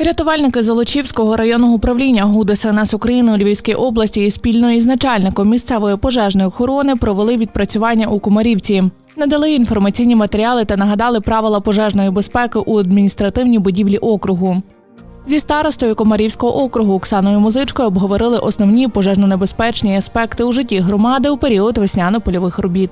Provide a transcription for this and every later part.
Рятувальники Золочівського районного управління ГУ ДСНС України у Львівській області і спільно із начальником місцевої пожежної охорони провели відпрацювання у Комарівці. Надали інформаційні матеріали та нагадали правила пожежної безпеки у адміністративній будівлі округу. Зі старостою Комарівського округу Оксаною Музичкою обговорили основні пожежно-небезпечні аспекти у житті громади у період весняно-польових робіт.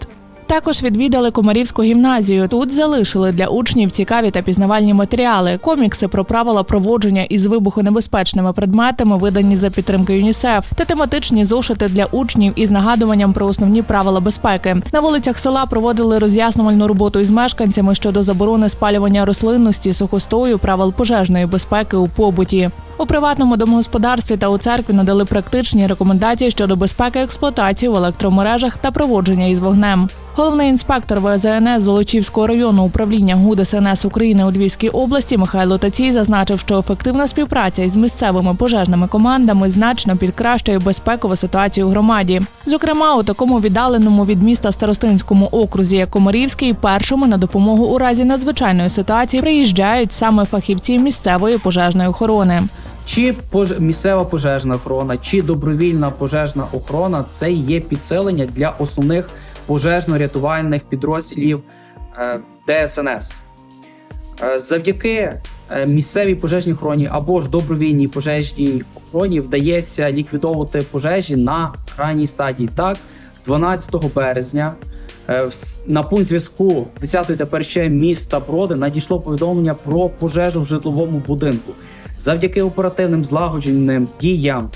Також відвідали Комарівську гімназію. Тут залишили для учнів цікаві та пізнавальні матеріали, комікси про правила проводження із вибухонебезпечними предметами, видані за підтримки ЮНІСЕФ, та тематичні зошити для учнів із нагадуванням про основні правила безпеки. На вулицях села проводили роз'яснювальну роботу із мешканцями щодо заборони спалювання рослинності, сухостою, правил пожежної безпеки у побуті. У приватному домогосподарстві та у церкві надали практичні рекомендації щодо безпеки експлуатації в електромережах та проводження із вогнем. Головний інспектор ВЗНС Золочівського районного управління ГУ ДСНС України у Львівській області Михайло Тацій зазначив, що ефективна співпраця із місцевими пожежними командами значно підкращує безпекову ситуацію у громаді. Зокрема, у такому віддаленому від міста Старостинському окрузі, як Комарівський, першими на допомогу у разі надзвичайної ситуації приїжджають саме фахівці місцевої пожежної охорони. Чи пож... місцева пожежна охорона, чи добровільна пожежна охорона це є підсилення для основних пожежно-рятувальних підрозділів е, ДСНС. Е, Завдяки е, місцевій пожежній охороні або ж добровільній пожежній охороні вдається ліквідовувати пожежі на ранній стадії. Так, 12 березня на пункт зв'язку 10-ї ТПРЧ міста Броди надійшло повідомлення про пожежу в житловому будинку. Завдяки оперативним злагодженим діям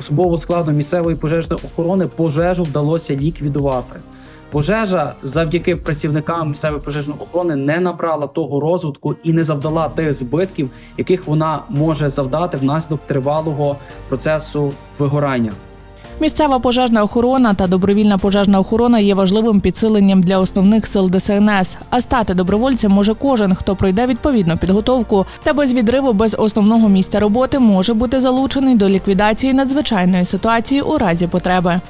особового складу місцевої пожежної охорони пожежу вдалося ліквідувати. Пожежа завдяки працівникам місцевої пожежної охорони не набрала того розвитку і не завдала тих збитків, яких вона може завдати внаслідок тривалого процесу вигорання. Місцева пожежна охорона та добровільна пожежна охорона є важливим підсиленням для основних сил ДСНС. А стати добровольцем може кожен, хто пройде відповідну підготовку та без відриву без основного місця роботи може бути залучений до ліквідації надзвичайної ситуації у разі потреби.